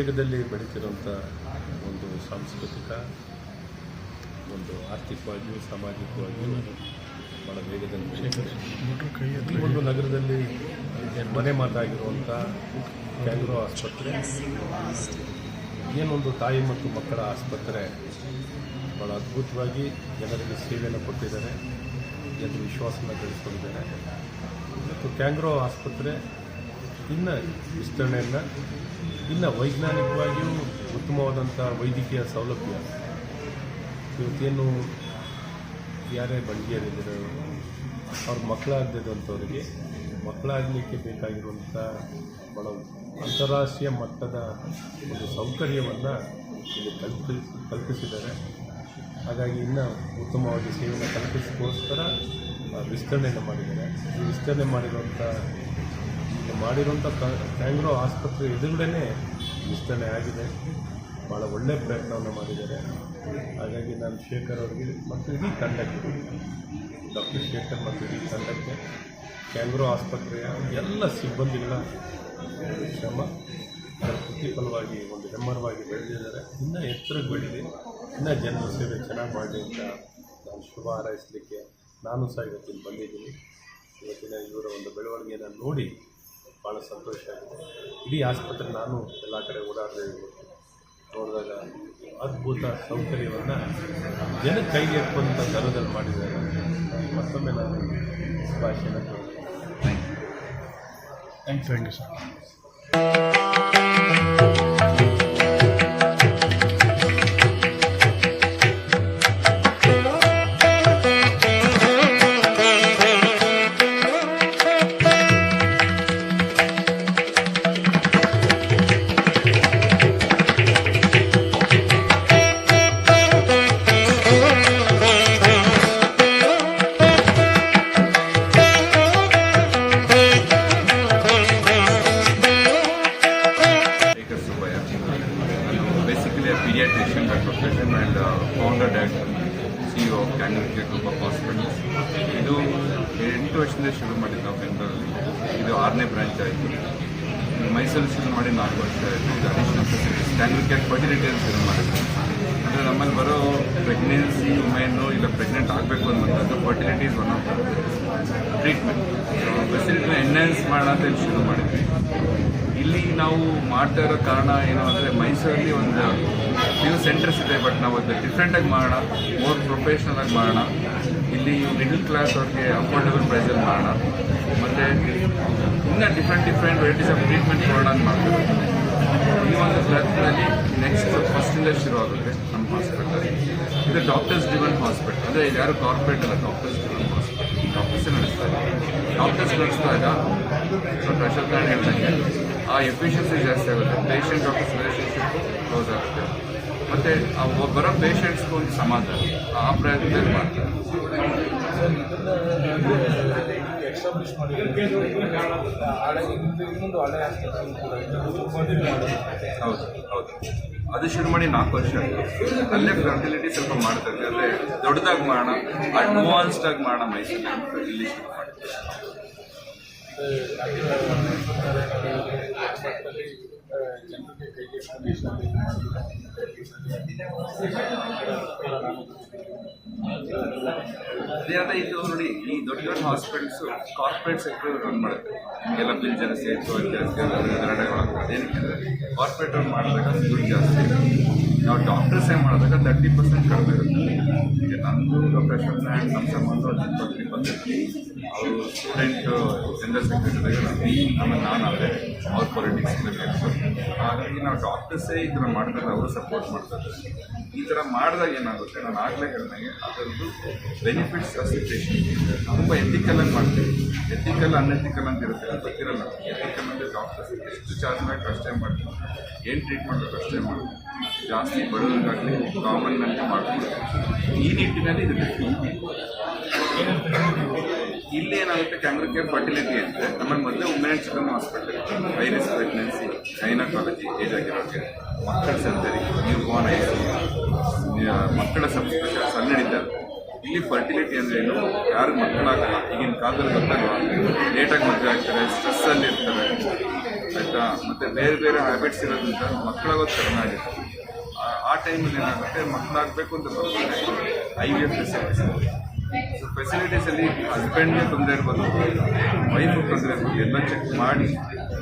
ವೇಗದಲ್ಲಿ ಬೆಳೀತಿರುವಂಥ ಒಂದು ಸಾಂಸ್ಕೃತಿಕ, ಒಂದು ಆರ್ಥಿಕವಾಗಿಯೂ ಸಾಮಾಜಿಕವಾಗಿಯೂ ಭಾಳ ವೇಗದಲ್ಲಿ ಒಂದು ನಗರದಲ್ಲಿ ಮನೆ ಮಾತಾಗಿರುವಂಥ ಕ್ಯಾಂಗ್ರೋ ಆಸ್ಪತ್ರೆ, ಏನೊಂದು ತಾಯಿ ಮತ್ತು ಮಕ್ಕಳ ಆಸ್ಪತ್ರೆ ಭಾಳ ಅದ್ಭುತವಾಗಿ ಜನರಿಗೆ ಸೇವೆಯನ್ನು ಕೊಟ್ಟಿದ್ದಾರೆ ಜನ ವಿಶ್ವಾಸನ ಗಳಿಸ್ಕೊಂಡಿದ್ದಾರೆ. ಮತ್ತು ಕ್ಯಾಂಗ್ರೋ ಆಸ್ಪತ್ರೆ ಇನ್ನು ವಿಸ್ತರಣೆಯನ್ನು ಇನ್ನು ವೈಜ್ಞಾನಿಕವಾಗಿಯೂ ಉತ್ತಮವಾದಂಥ ವೈದ್ಯಕೀಯ ಸೌಲಭ್ಯ. ಇವತ್ತೇನು ಯಾರೇ ಬಂಡಿಯರಿದ್ದರು ಅವ್ರ ಮಕ್ಕಳಾಗದಿದ್ದಂಥವ್ರಿಗೆ ಮಕ್ಕಳಾಗಲಿಕ್ಕೆ ಬೇಕಾಗಿರುವಂಥ ಬಡ ಅಂತಾರಾಷ್ಟ್ರೀಯ ಮಟ್ಟದ ಒಂದು ಸೌಕರ್ಯವನ್ನು ಇಲ್ಲಿ ಕಲ್ಪಿ ಕಲ್ಪಿಸಿದ್ದಾರೆ. ಹಾಗಾಗಿ ಇನ್ನೂ ಉತ್ತಮವಾಗಿ ಸೇವೆಯನ್ನು ಕಲ್ಪಿಸೋಕ್ಕೋಸ್ಕರ ಆ, ವಿಸ್ತರಣೆಯನ್ನು ಮಾಡಿದ್ದಾರೆ. ಈ ವಿಸ್ತರಣೆ ಮಾಡಿರುವಂಥ ಮಾಡಿರುವಂಥ ಕ್ಯಾಂಗ್ರೋ ಆಸ್ಪತ್ರೆ ಎದುರುಗಡೆ ವಿಸ್ತರಣೆ ಆಗಿದೆ. ಭಾಳ ಒಳ್ಳೆಯ ಪ್ರಯತ್ನವನ್ನು ಮಾಡಿದ್ದಾರೆ. ಹಾಗಾಗಿ ನಾನು ಶೇಖರ್ ಅವರಿಗೆ ಮತ್ತು ಇಡೀ ತಂಡಕ್ಕೆ, ಡಾಕ್ಟರ್ ಶೇಖರ್ ಮತ್ತು ಇಡೀ ತಂಡಕ್ಕೆ ಕ್ಯಾಂಗ್ರೋ ಆಸ್ಪತ್ರೆಯ ಎಲ್ಲ ಸಿಬ್ಬಂದಿಗಳ ಶ್ರಮ ಪ್ರತಿಫಲವಾಗಿ ಒಂದು ಹೆಮ್ಮರವಾಗಿ ಬೆಳೆದಿದ್ದಾರೆ. ಇನ್ನೂ ಎತ್ತರಕ್ಕೆ ಬೆಳೀಲಿ ಇನ್ನೂ ಜನರ ಸೇವೆ ಚೆನ್ನಾಗಿ ಮಾಡಲಿ ಅಂತ ನಾನು ಶುಭ ಹಾರೈಸಲಿಕ್ಕೆ ನಾನು ಸಹ ಇವತ್ತಿನ ಬಂದಿದ್ದೀನಿ. ಇವತ್ತಿನ ಇವರ ಒಂದು ಬೆಳವಣಿಗೆಯನ್ನು ನೋಡಿ ಭಾಳ ಸಂತೋಷ ಆಗಿದೆ. ಇಡೀ ಆಸ್ಪತ್ರೆ ನಾನು ಎಲ್ಲ ಕಡೆ ಓಡಾಡಿದೆ ಇವತ್ತು ನೋಡಿದಾಗ ಅದ್ಭುತ ಸೌಕರ್ಯವನ್ನು ಜನ ಕೈಗೆ ಅಂತ ದರದಲ್ಲಿ ಮಾಡಿದ್ದಾರೆ. ಮತ್ತೊಮ್ಮೆ ನಾನು ಭಾಷೆನ ಕೇಳ್ತೀನಿ thank you thank you sir basically a pediatrician by profession and uh, founder and CEO of Kangaroo Group of Hospitals. ಇದು ಎಂಟು ವರ್ಷದಿಂದ ಶುರು ಮಾಡಿದ್ದು ನಾವು ಬೆಂಗಳೂರಲ್ಲಿ ಇದು ಆರನೇ ಬ್ರಾಂಚ್ ಆಯಿತು. ಮೈಸೂರು ಶುರು ಮಾಡಿ ನಾಲ್ಕು ವರ್ಷ ಆಯಿತು. ಇದು additional facilities kangaroo care fertility ಶುರು ಮಾಡಿದ್ವಿ ಅಂದರೆ ನಮ್ಮಲ್ಲಿ ಬರೋ ಪ್ರೆಗ್ನೆನ್ಸಿ ವುಮೆನ್ನು ಇಲ್ಲ ಪ್ರೆಗ್ನೆಂಟ್ ಆಗಬೇಕು ಅನ್ನೋಂಥದ್ದು fertility is one of treatment ಫೆಸಿಲಿಟಿನ enhance ಮಾಡೋಣ ಅಂತ ಶುರು ಮಾಡಿದ್ವಿ. ಇಲ್ಲಿ ನಾವು ಮಾಡ್ತಾ ಇರೋ ಕಾರಣ ಏನು ಅಂದರೆ ಮೈಸೂರಲ್ಲಿ ಒಂದು ನ್ಯೂ ಸೆಂಟರ್ಸ್ ಇದೆ ಬಟ್ ನಾವು ಅದು ಡಿಫ್ರೆಂಟಾಗಿ ಮಾಡೋಣ ಮೋರ್ ಪ್ರೊಫೆಷ್ನಲ್ ಆಗಿ ಮಾಡೋಣ. ಇಲ್ಲಿ ಮಿಡಲ್ ಕ್ಲಾಸ್ ಅವ್ರಿಗೆ ಅಫೋರ್ಡಬಲ್ ಪ್ರೈಸಲ್ಲಿ ಮಾಡೋಣ. ಮತ್ತು ಇನ್ನೂ different different varieties of treatment ಕೊಡೋಣ ಮಾಡ್ತೀವಿ. ಈ ಒಂದು ಪ್ಲಾಟ್ಫಾರ್ಮಲ್ಲಿ ನೆಕ್ಸ್ಟ್ ಫಸ್ಟಿಂದ ಶುರು ಆಗುತ್ತೆ ನಮ್ಮ ಹಾಸ್ಪಿಟಲ್ ಇದು ಡಾಕ್ಟರ್ಸ್ ಡಿವನ್ ಹಾಸ್ಪಿಟಲ್ ಅಂದರೆ ಯಾರು ಕಾರ್ಪೊರೇಟ್ ಅಲ್ಲ ಡಾಕ್ಟರ್ಸ್ ಡಿವನ್ ಹಾಸ್ಪಿಟಲ್ ಡಾಕ್ಟರ್ಸ್ ನಡೆಸ್ತಾರೆ. ಡಾಕ್ಟರ್ಸ್ ನಡೆಸಿದಾಗ ಸ್ವಲ್ಪ ಹೇಳ್ದಂಗೆ ಆ ಎಫಿಷಿಯನ್ಸಿ ಜಾಸ್ತಿ ಆಗುತ್ತೆ. ಪೇಷಂಟ್ ಡಾಕ್ಟರ್ಸ್ ರಿಲೇಷನ್ಶಿಪ್ ಕ್ಲೋಸ್ ಆಗುತ್ತೆ. ಮತ್ತು ಆ ಬರೋ ಪೇಷಂಟ್ಸ್ಗೂ ಒಂದು ಸಮಾಧಾನ. ಆ ಪ್ರಯತ್ನದಲ್ಲಿ ಮಾಡ್ತಾರೆ. ಹೌದು ಹೌದು. ಅದು ಶುರು ಮಾಡಿ ನಾಲ್ಕು ವರ್ಷ ಅಲ್ಲೇ ಫರ್ಟಿಲಿಟಿ ಸ್ವಲ್ಪ ಮಾಡ್ತಾರೆ ಅಲ್ಲೇ ದೊಡ್ಡದಾಗಿ ಮಾಡೋಣ ಅಡ್ವಾನ್ಸ್ಡ್ ಆಗಿ ಮಾಡೋಣ ಮೈಸೂರು ಇಲ್ಲಿ ಶುರು ಮಾಡಿದ್ವಿ ಹಾಸ್ಪಿಟಲಲ್ಲಿ ಜನರಿಗೆ ಕೈಗೆ ಎಷ್ಟೊಂದು ಅದೇ ಅದ ಇದು ನೋಡಿ ಈ ದೊಡ್ಡ ದೊಡ್ಡ ಹಾಸ್ಪಿಟಲ್ಸ್ ಕಾರ್ಪೊರೇಟ್ ಸೆಕ್ಟರ್ ರನ್ ಮಾಡುತ್ತೆ ಎಲ್ಲ ಬಿಲ್ ಜನ ಸೇರ್ತು ಅದೇನಕ್ಕೆ ಅಂದರೆ ಕಾರ್ಪೊರೇಟ್ ಅವ್ರು ಮಾಡಿದಾಗ ದುಡ್ಡು ಜಾಸ್ತಿ ನಾವು ಡಾಕ್ಟರ್ಸ್ ಏನು ಮಾಡಿದಾಗ ತರ್ಟಿ ಪರ್ಸೆಂಟ್ ಕಡಿಮೆ ಇರುತ್ತೆ ಈಗ ನಮ್ಮದು ಡಾಕ್ಟರ್ ಶರಣ ನಮ್ಮ ಸಂಬಂಧ ಒಂದು ಇಪ್ಪತ್ತು ಇಪ್ಪತ್ತೈದು ಅವರು ಸ್ಟೂಡೆಂಟ್ ಜನರಲ್ ಸೆಕ್ರೆಟರಿ ಆಮೇಲೆ ನಾನು ಅಲ್ಲೇ ಅವ್ರ ಪೊಲಿಟಿಕ್ಸ್ ಹಾಗಾಗಿ ನಾವು ಡಾಕ್ಟರ್ಸೇ ಈ ಥರ ಮಾಡಿದಾಗ ಅವರು ಸಪೋರ್ಟ್ ಮಾಡ್ತಾರೆ. ಈ ಥರ ಮಾಡಿದಾಗ ಏನಾಗುತ್ತೆ? ನಾನು ಆಗಲೇ ನನಗೆ ಅದರದ್ದು ಬೆನಿಫಿಟ್ಸ್ ಪೇಷಂಟ್ ತುಂಬ ಎಥಿಕಲ್ ಆಗಿ ಮಾಡ್ತೀವಿ. ಎಥಿಕಲ್ ಅನ್ಎಥಿಕಲ್ ಅಂತ ಇರುತ್ತೆ. ಅದು ಗೊತ್ತಿರಲ್ಲ. ಎಥಿಕಲ್ ಅಂದರೆ ಡಾಕ್ಟರ್ಸ್ ಎಷ್ಟು ಚಾರ್ಜ್ ಮಾಡಿ ಅಷ್ಟೇ ಮಾಡ್ತೀವಿ. ಏನು ಟ್ರೀಟ್ಮೆಂಟ್ ಅಷ್ಟೇ ಮಾಡ್ತೀವಿ. ಜಾಸ್ತಿ ಬಡವರಿಗಾಗಲಿ ಕಾಮನ್ ಮ್ಯಾನ್ಗೆ ಮಾಡ್ತೀವಿ. ಈ ನಿಟ್ಟಿನಲ್ಲಿ ಇದು ಇಲ್ಲಿ ಏನಾಗುತ್ತೆ ಕ್ಯಾಂಗ್ರೋ ಕೇರ್ ಫರ್ಟಿಲಿಟಿ ಅಂದರೆ ನಮ್ಮಲ್ಲಿ ಮೊದಲೇ women cum hospital virus pregnancy gynaecology age ಆಗಿರೋರಿಗೆ ಮಕ್ಕಳ ಸರ್ಜರಿ ನ್ಯೂ ಬಾರ್ನ್ ಐಸಿ ಮಕ್ಕಳ ಸಂಸ್ಕೃತ ಸ್ಪೆಷಲ್ ಸಣ್ಣ ನಡೀತಾರೆ ಇಲ್ಲಿ ಫರ್ಟಿಲಿಟಿ ಅಂದ್ರೆ ಏನು? ಯಾರು ಮಕ್ಕಳಾಗಲ್ಲ. ಈಗಿನ ಕಾಲದಲ್ಲಿ ಬಂದಾಗ ಲೇಟಾಗಿ ಮದುವೆ ಆಗ್ತಾರೆ ಸ್ಟ್ರೆಸ್ಸಲ್ಲಿ ಇರ್ತಾರೆ, ಆಯಿತಾ? ಮತ್ತು ಬೇರೆ ಬೇರೆ ಹ್ಯಾಬಿಟ್ಸ್ ಇರೋದ್ರಿಂದ ಮಕ್ಕಳಾಗೋದು ಕಡಿಮೆ ಆ- ಟೈಮಲ್ಲಿ ಏನಾಗುತ್ತೆ, ಮಕ್ಕಳಾಗಬೇಕು ಅಂತ ಬರ್ತಾರೆ ಐ ವಿ ಎಫ್ ಸೊ ಫೆಸಿಲಿಟೀಸಲ್ಲಿ ಹಸ್ಬೆಂಡ್ಗೆ ತೊಂದರೆ ಇರ್ಬೋದು. ವೈಫು ತೊಂದರೆ ಇರ್ಬೋದು. ಎಲ್ಲ ಚೆಕ್ ಮಾಡಿ,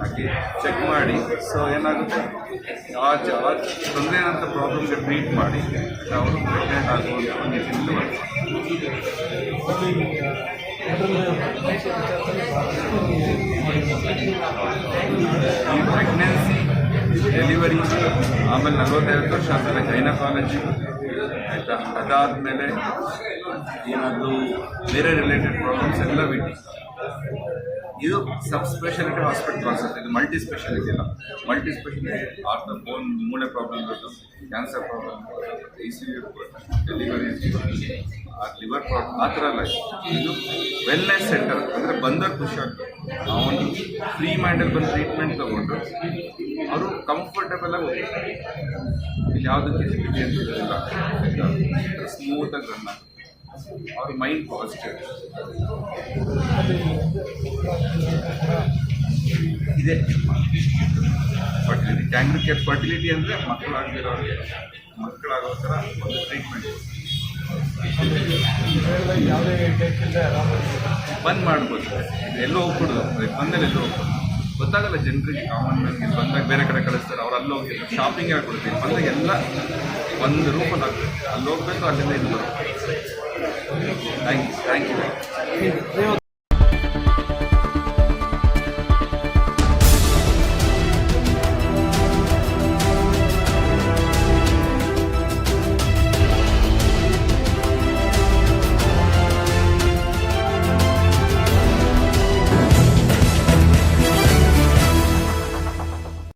ಹಾಗೆ ಚೆಕ್ ಮಾಡಿ. ಸೊ ಏನಾಗುತ್ತೆ? ಆ ತೊಂದರೆ ಅಂತ ಪ್ರಾಬ್ಲಮ್ಗೆ ಟ್ರೀಟ್ ಮಾಡಿ, ಅವರು ಪ್ರೆಗ್ನೆಂಟ್ ಆಗುವಂಥ ಒಂದು. ಈ ಪ್ರೆಗ್ನೆನ್ಸಿ ಡೆಲಿವರಿ ಆಮೇಲೆ ನಲವತ್ತೈವತ್ತು ವರ್ಷ ಆದಮೇಲೆ ಗೈನಕಾಲಜಿ ಆಯಿತಾ ಅದಾದಮೇಲೆ ಏನಾದರೂ ಬೇರೆ ರಿಲೇಟೆಡ್ ಪ್ರಾಬ್ಲಮ್ಸ್ ಎಲ್ಲ ಬಿಟ್ಟು. ಇದು ಸಬ್ ಸ್ಪೆಷಾಲಿಟಿ ಹಾಸ್ಪಿಟಲ್ ಕಾನ್ಸೆಪ್ಟ್ ಇದು ಮಲ್ಟಿ ಸ್ಪೆಷಾಲಿಟಿ ಅಲ್ಲ. ಮಲ್ಟಿ ಸ್ಪೆಷಾಲಿಟಿ ಆರ್ಥ ಬೋನ್ ಮೂಳೆ ಪ್ರಾಬ್ಲಮ್ ಇರೋದು cancer problem I C U delivery liver problem ಆ ಥರ ಅಲ್ಲ ಇದು. ವೆಲ್ನೆಸ್ ಸೆಂಟರ್ ಅಂದರೆ ಬಂದರೆ ಖುಷಿ ಆಗ್ತದೆ ಅವನು ಫ್ರೀ ಮೈಂಡಲ್ಲಿ ಬಂದು ಟ್ರೀಟ್ಮೆಂಟ್ ತಗೊಂಡು ಅವರು ಕಂಫರ್ಟಬಲ್ ಆಗಿ ಇಲ್ಲಿ ಯಾವುದಕ್ಕೆ ಫೆಸಿಲಿಟಿ ಅಂತ ಇರೋದಿಲ್ಲ ಸ್ಮೂತಾಗಿ ರನ್ ಆಗುತ್ತೆ. ಅವ್ರ ಮೈಂಡ್ ಪಾಸಿಟಿವ್ ಇದೆ. ಫರ್ಟಿಲಿಟಿ ಕ್ಯಾಂಗ್ರಿ ಕೇರ್ ಫರ್ಟಿಲಿಟಿ ಅಂದರೆ ಮಕ್ಕಳಾಗಿರೋರಿಗೆ, ಮಕ್ಕಳಾಗೋ ಥರ ಒಂದು ಟ್ರೀಟ್ಮೆಂಟ್ ಬಂದ್ ಮಾಡ್ಬೋದು. ಎಲ್ಲೋ ಹೋಗ್ಬಿಡುದು. ಬಂದಲ್ಲಿ ಎಲ್ಲೋ ಹೋಗ್ಬೋದು ಗೊತ್ತಾಗಲ್ಲ ಜನರಿಗೆ ಕಾಮನ್ ಮ್ಯಾನ್ ಬಂದಾಗ ಬೇರೆ ಕಡೆ ಕಳಿಸ್ತಾರೆ, ಅವ್ರು ಅಲ್ಲಿ ಹೋಗಿ ಶಾಪಿಂಗ್ ಆಗ್ಬಿಡುತ್ತೆ ಬಂದಾಗ ಎಲ್ಲ ಒಂದು ರೂಪಲ್ಲಿ ಅಲ್ಲಿ ಹೋಗ್ಬೇಕು, ಅಲ್ಲಿಂದ ಇದು ಥ್ಯಾಂಕ್ ಯು ಥ್ಯಾಂಕ್ ಯು